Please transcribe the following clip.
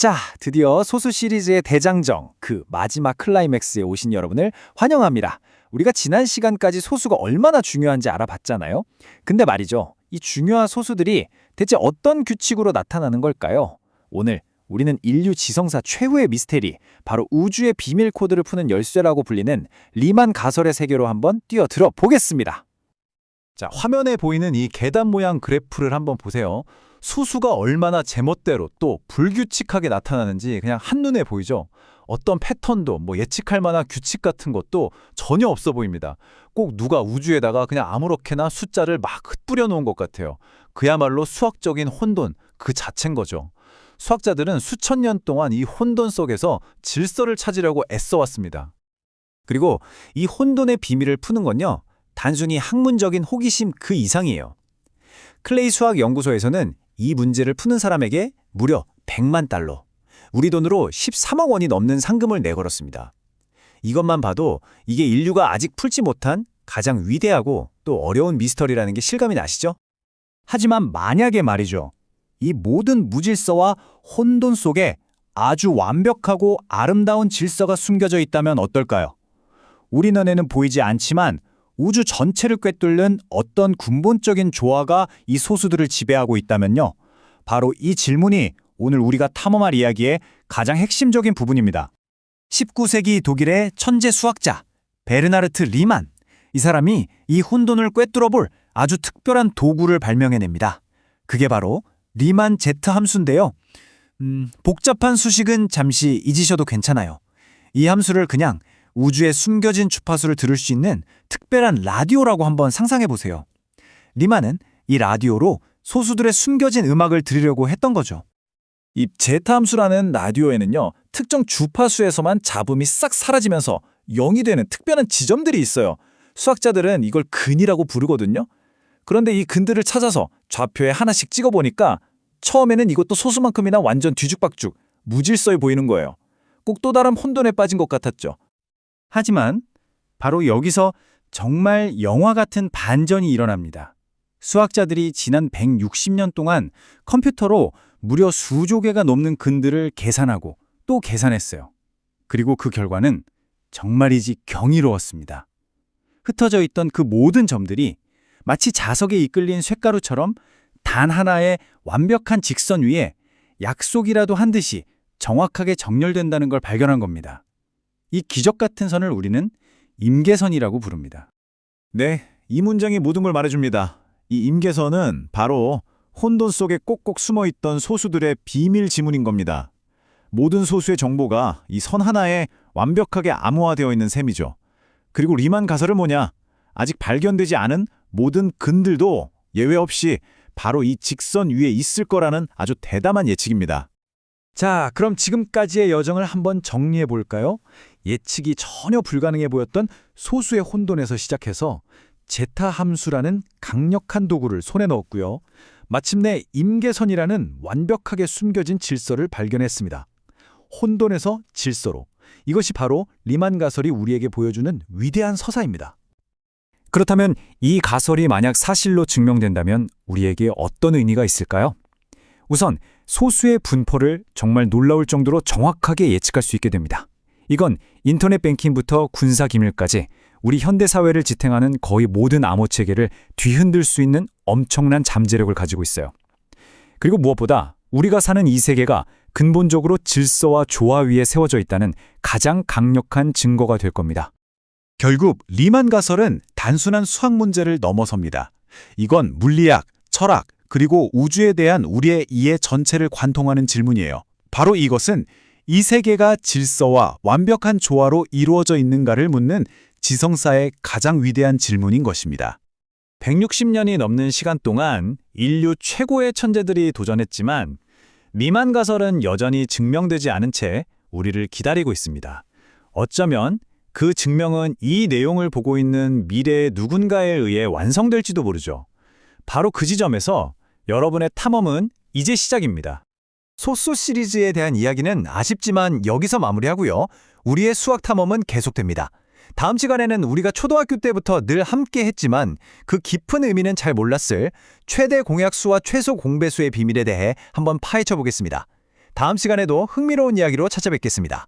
자, 드디어 소수 시리즈의 대장정, 그 마지막 클라이맥스에 오신 여러분을 환영합니다. 우리가 지난 시간까지 소수가 얼마나 중요한지 알아봤잖아요. 근데 말이죠. 이 중요한 소수들이 대체 어떤 규칙으로 나타나는 걸까요? 오늘 우리는 인류 지성사 최후의 미스테리, 바로 우주의 비밀 코드를 푸는 열쇠라고 불리는 리만 가설의 세계로 한번 뛰어들어 보겠습니다. 자, 화면에 보이는 이 계단 모양 그래프를 한번 보세요. 수수가 얼마나 제멋대로 또 불규칙하게 나타나는지 그냥 한눈에 보이죠. 어떤 패턴도 뭐 예측할 만한 규칙 같은 것도 전혀 없어 보입니다. 꼭 누가 우주에다가 그냥 아무렇게나 숫자를 막 흩뿌려 놓은 것 같아요. 그야말로 수학적인 혼돈 그 자체인 거죠. 수학자들은 수천 년 동안 이 혼돈 속에서 질서를 찾으려고 애써왔습니다. 그리고 이 혼돈의 비밀을 푸는 건요. 단순히 학문적인 호기심 그 이상이에요. 클레이 수학 연구소에서는 이 문제를 푸는 사람에게 무려 100만 달러, 우리 돈으로 13억 원이 넘는 상금을 내걸었습니다. 이것만 봐도 이게 인류가 아직 풀지 못한 가장 위대하고 또 어려운 미스터리라는 게 실감이 나시죠? 하지만 만약에 말이죠. 이 모든 무질서와 혼돈 속에 아주 완벽하고 아름다운 질서가 숨겨져 있다면 어떨까요? 우리 눈에는 보이지 않지만 우주 전체를 꿰뚫는 어떤 근본적인 조화가 이 소수들을 지배하고 있다면요. 바로 이 질문이 오늘 우리가 탐험할 이야기의 가장 핵심적인 부분입니다. 19세기 독일의 천재 수학자 베르나르트 리만. 이 사람이 이 혼돈을 꿰뚫어 볼 아주 특별한 도구를 발명해냅니다. 그게 바로 리만 제트 함수인데요. 음, 복잡한 수식은 잠시 잊으셔도 괜찮아요. 이 함수를 그냥 우주에 숨겨진 주파수를 들을 수 있는 특별한 라디오라고 한번 상상해 보세요. 리만은 이 라디오로 소수들의 숨겨진 음악을 들으려고 했던 거죠. 이 제타 함수라는 라디오에는요, 특정 주파수에서만 잡음이 싹 사라지면서 0이 되는 특별한 지점들이 있어요. 수학자들은 이걸 근이라고 부르거든요. 그런데 이 근들을 찾아서 좌표에 하나씩 찍어보니까 처음에는 이것도 소수만큼이나 완전 뒤죽박죽, 무질서해 보이는 거예요. 꼭 또 다른 혼돈에 빠진 것 같았죠. 하지만 바로 여기서 정말 영화 같은 반전이 일어납니다. 수학자들이 지난 160년 동안 컴퓨터로 무려 수조 개가 넘는 근들을 계산하고 또 계산했어요. 그리고 그 결과는 정말이지 경이로웠습니다. 흩어져 있던 그 모든 점들이 마치 자석에 이끌린 쇳가루처럼 단 하나의 완벽한 직선 위에 약속이라도 한 듯이 정확하게 정렬된다는 걸 발견한 겁니다. 이 기적 같은 선을 우리는 임계선이라고 부릅니다. 네, 이 문장이 모든 걸 말해줍니다. 이 임계선은 바로 혼돈 속에 꼭꼭 숨어있던 소수들의 비밀 지문인 겁니다. 모든 소수의 정보가 이 선 하나에 완벽하게 암호화되어 있는 셈이죠. 그리고 리만 가설은 뭐냐? 아직 발견되지 않은 모든 근들도 예외 없이 바로 이 직선 위에 있을 거라는 아주 대담한 예측입니다. 자, 그럼 지금까지의 여정을 한번 정리해 볼까요? 예측이 전혀 불가능해 보였던 소수의 혼돈에서 시작해서 제타 함수라는 강력한 도구를 손에 넣었고요. 마침내 임계선이라는 완벽하게 숨겨진 질서를 발견했습니다. 혼돈에서 질서로. 이것이 바로 리만 가설이 우리에게 보여주는 위대한 서사입니다. 그렇다면 이 가설이 만약 사실로 증명된다면 우리에게 어떤 의미가 있을까요? 우선 소수의 분포를 정말 놀라울 정도로 정확하게 예측할 수 있게 됩니다. 이건 인터넷 뱅킹부터 군사 기밀까지 우리 현대 사회를 지탱하는 거의 모든 암호 체계를 뒤흔들 수 있는 엄청난 잠재력을 가지고 있어요. 그리고 무엇보다 우리가 사는 이 세계가 근본적으로 질서와 조화 위에 세워져 있다는 가장 강력한 증거가 될 겁니다. 결국 리만 가설은 단순한 수학 문제를 넘어섭니다. 이건 물리학, 철학, 그리고 우주에 대한 우리의 이해 전체를 관통하는 질문이에요. 바로 이것은 이 세계가 질서와 완벽한 조화로 이루어져 있는가를 묻는 지성사의 가장 위대한 질문인 것입니다. 160년이 넘는 시간 동안 인류 최고의 천재들이 도전했지만 미만 가설은 여전히 증명되지 않은 채 우리를 기다리고 있습니다. 어쩌면 그 증명은 이 내용을 보고 있는 미래의 누군가에 의해 완성될지도 모르죠. 바로 그 지점에서 여러분의 탐험은 이제 시작입니다. 소수 시리즈에 대한 이야기는 아쉽지만 여기서 마무리하고요. 우리의 수학 탐험은 계속됩니다. 다음 시간에는 우리가 초등학교 때부터 늘 함께 했지만 그 깊은 의미는 잘 몰랐을 최대 공약수와 최소 공배수의 비밀에 대해 한번 파헤쳐 보겠습니다. 다음 시간에도 흥미로운 이야기로 찾아뵙겠습니다.